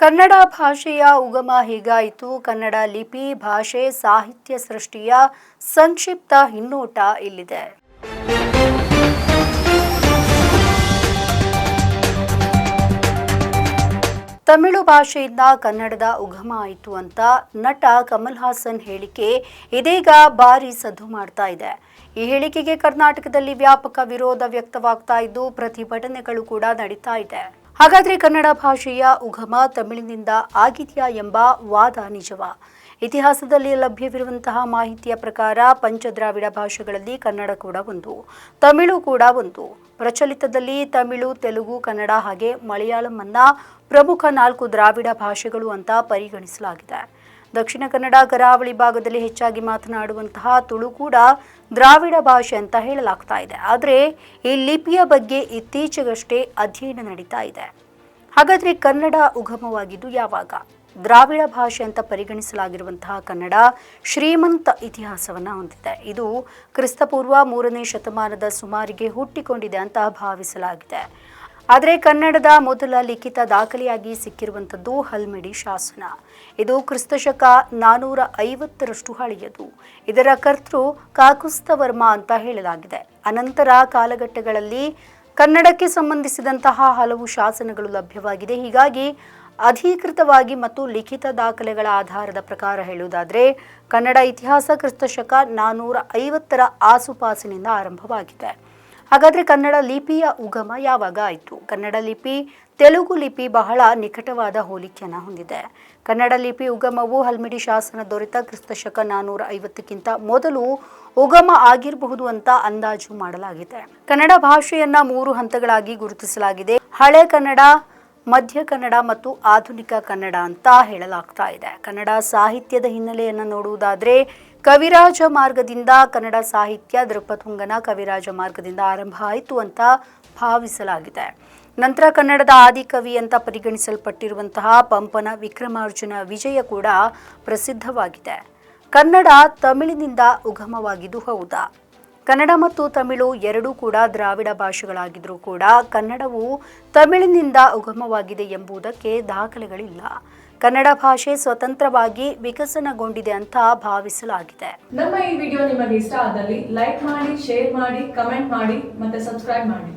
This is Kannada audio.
ಕನ್ನಡ ಭಾಷೆಯ ಉಗಮ ಹೀಗಾಯಿತು. ಕನ್ನಡ ಲಿಪಿ, ಭಾಷೆ, ಸಾಹಿತ್ಯ ಸೃಷ್ಟಿಯ ಸಂಕ್ಷಿಪ್ತ ಹಿನ್ನೋಟ ಇಲ್ಲಿದೆ. ತಮಿಳು ಭಾಷೆಯಿಂದ ಕನ್ನಡದ ಉಗಮ ಆಯಿತು ಅಂತ ನಟ ಕಮಲ್ ಹಾಸನ್ ಹೇಳಿಕೆ ಇದೀಗ ಭಾರಿ ಸದ್ದು ಮಾಡ್ತಾ ಇದೆ. ಈ ಹೇಳಿಕೆಗೆ ಕರ್ನಾಟಕದಲ್ಲಿ ವ್ಯಾಪಕ ವಿರೋಧ ವ್ಯಕ್ತವಾಗ್ತಾ ಇದ್ದು, ಪ್ರತಿಭಟನೆಗಳು ಕೂಡ ನಡೀತಾ ಇದೆ. ಹಾಗಾದ್ರೆ ಕನ್ನಡ ಭಾಷೆಯ ಉಗಮ ತಮಿಳಿನಿಂದ ಆಗಿದೆಯಾ ಎಂಬ ವಾದ ನಿಜವ? ಇತಿಹಾಸದಲ್ಲಿ ಲಭ್ಯವಿರುವಂತಹ ಮಾಹಿತಿಯ ಪ್ರಕಾರ ಪಂಚದ್ರಾವಿಡ ಭಾಷೆಗಳಲ್ಲಿ ಕನ್ನಡ ಕೂಡ ಒಂದು, ತಮಿಳು ಕೂಡ ಒಂದು. ಪ್ರಚಲಿತದಲ್ಲಿ ತಮಿಳು, ತೆಲುಗು, ಕನ್ನಡ ಹಾಗೆ ಮಲಯಾಳಂ ಅನ್ನ ಪ್ರಮುಖ ನಾಲ್ಕು ದ್ರಾವಿಡ ಭಾಷೆಗಳು ಅಂತ ಪರಿಗಣಿಸಲಾಗಿದೆ. ದಕ್ಷಿಣ ಕನ್ನಡ, ಕರಾವಳಿ ಭಾಗದಲ್ಲಿ ಹೆಚ್ಚಾಗಿ ಮಾತನಾಡುವಂತಹ ತುಳು ಕೂಡ ದ್ರಾವಿಡ ಭಾಷೆ ಅಂತ ಹೇಳಲಾಗ್ತಾ ಇದೆ. ಆದರೆ ಈ ಲಿಪಿಯ ಬಗ್ಗೆ ಇತ್ತೀಚೆಗಷ್ಟೇ ಅಧ್ಯಯನ ನಡೀತಾ ಇದೆ. ಹಾಗಾದರೆ ಕನ್ನಡ ಉಗಮವಾಗಿದ್ದು ಯಾವಾಗ? ದ್ರಾವಿಡ ಭಾಷೆ ಅಂತ ಪರಿಗಣಿಸಲಾಗಿರುವಂತಹ ಕನ್ನಡ ಶ್ರೀಮಂತ ಇತಿಹಾಸವನ್ನು ಹೊಂದಿದೆ. ಇದು ಕ್ರಿಸ್ತಪೂರ್ವ ಮೂರನೇ ಶತಮಾನದ ಸುಮಾರಿಗೆ ಹುಟ್ಟಿಕೊಂಡಿದೆ ಅಂತ ಭಾವಿಸಲಾಗಿದೆ. ಆದರೆ ಕನ್ನಡದ ಮೊದಲ ಲಿಖಿತ ದಾಖಲೆಯಾಗಿ ಸಿಕ್ಕಿರುವಂಥದ್ದು ಹಲ್ಮಿಡಿ ಶಾಸನ. ಇದು ಕ್ರಿಸ್ತಶಕ ನಾನೂರ ಐವತ್ತರಷ್ಟು ಹಳೆಯದು. ಇದರ ಕರ್ತೃ ಕಾಕುಸ್ತವರ್ಮ ಅಂತ ಹೇಳಲಾಗಿದೆ. ಅನಂತರ ಕಾಲಘಟ್ಟಗಳಲ್ಲಿ ಕನ್ನಡಕ್ಕೆ ಸಂಬಂಧಿಸಿದಂತಹ ಹಲವು ಶಾಸನಗಳು ಲಭ್ಯವಾಗಿದೆ. ಹೀಗಾಗಿ ಅಧಿಕೃತವಾಗಿ ಮತ್ತು ಲಿಖಿತ ದಾಖಲೆಗಳ ಆಧಾರದ ಪ್ರಕಾರ ಹೇಳುವುದಾದರೆ, ಕನ್ನಡ ಇತಿಹಾಸ ಕ್ರಿಸ್ತಶಕ ನಾನೂರ ಐವತ್ತರ ಆಸುಪಾಸಿನಿಂದ ಆರಂಭವಾಗಿದೆ. ಹಾಗಾದರೆ ಕನ್ನಡ ಲಿಪಿಯ ಉಗಮ ಯಾವಾಗ ಆಯಿತು? ಕನ್ನಡ ಲಿಪಿ, ತೆಲುಗು ಲಿಪಿ ಬಹಳ ನಿಕಟವಾದ ಹೋಲಿಕೆಯನ್ನು ಹೊಂದಿದೆ. ಕನ್ನಡ ಲಿಪಿ ಉಗಮವು ಹಲ್ಮಿಡಿ ಶಾಸನ ದೊರೆತ ಕ್ರಿಸ್ತಶಕ ನಾನೂರ ಐವತ್ತಕ್ಕಿಂತ ಮೊದಲು ಉಗಮ ಆಗಿರಬಹುದು ಅಂತ ಅಂದಾಜು ಮಾಡಲಾಗಿದೆ. ಕನ್ನಡ ಭಾಷೆಯನ್ನ ಮೂರು ಹಂತಗಳಾಗಿ ಗುರುತಿಸಲಾಗಿದೆ. ಹಳೆ ಕನ್ನಡ ಮಧ್ಯ ಕನ್ನಡ ಮತ್ತು ಆಧುನಿಕ ಕನ್ನಡ ಅಂತ ಹೇಳಲಾಗ್ತಾ ಇದೆ. ಕನ್ನಡ ಸಾಹಿತ್ಯದ ಹಿನ್ನೆಲೆಯನ್ನು ನೋಡುವುದಾದರೆ ಕವಿರಾಜ ಮಾರ್ಗದಿಂದ ಕನ್ನಡ ಸಾಹಿತ್ಯ ದೃಪತುಂಗನ ಕವಿರಾಜ ಮಾರ್ಗದಿಂದ ಆರಂಭ ಆಯಿತು ಅಂತ ಭಾವಿಸಲಾಗಿದೆ. ನಂತರ ಕನ್ನಡದ ಆದಿಕವಿ ಅಂತ ಪರಿಗಣಿಸಲ್ಪಟ್ಟಿರುವಂತಹ ಪಂಪನ ವಿಕ್ರಮಾರ್ಜುನ ವಿಜಯ ಕೂಡ ಪ್ರಸಿದ್ಧವಾಗಿದೆ. ಕನ್ನಡ ತಮಿಳಿನಿಂದ ಉಗಮವಾಗಿದ್ದು ಹೌದಾ? ಕನ್ನಡ ಮತ್ತು ತಮಿಳು ಎರಡೂ ಕೂಡ ದ್ರಾವಿಡ ಭಾಷೆಗಳಾಗಿದ್ರೂ ಕೂಡ ಕನ್ನಡವು ತಮಿಳಿನಿಂದ ಉಗಮವಾಗಿದೆ ಎಂಬುದಕ್ಕೆ ದಾಖಲೆಗಳಿಲ್ಲ. ಕನ್ನಡ ಭಾಷೆ ಸ್ವತಂತ್ರವಾಗಿ ವಿಕಸನಗೊಂಡಿದೆ ಅಂತ ಭಾವಿಸಲಾಗಿದೆ. ನಮ್ಮ ಈ ವಿಡಿಯೋ ನಿಮಗೆ ಇಷ್ಟ ಆದಲ್ಲಿ ಲೈಕ್ ಮಾಡಿ, ಶೇರ್ ಮಾಡಿ, ಕಮೆಂಟ್ ಮಾಡಿ ಮತ್ತೆ ಸಬ್ಸ್ಕ್ರೈಬ್ ಮಾಡಿ.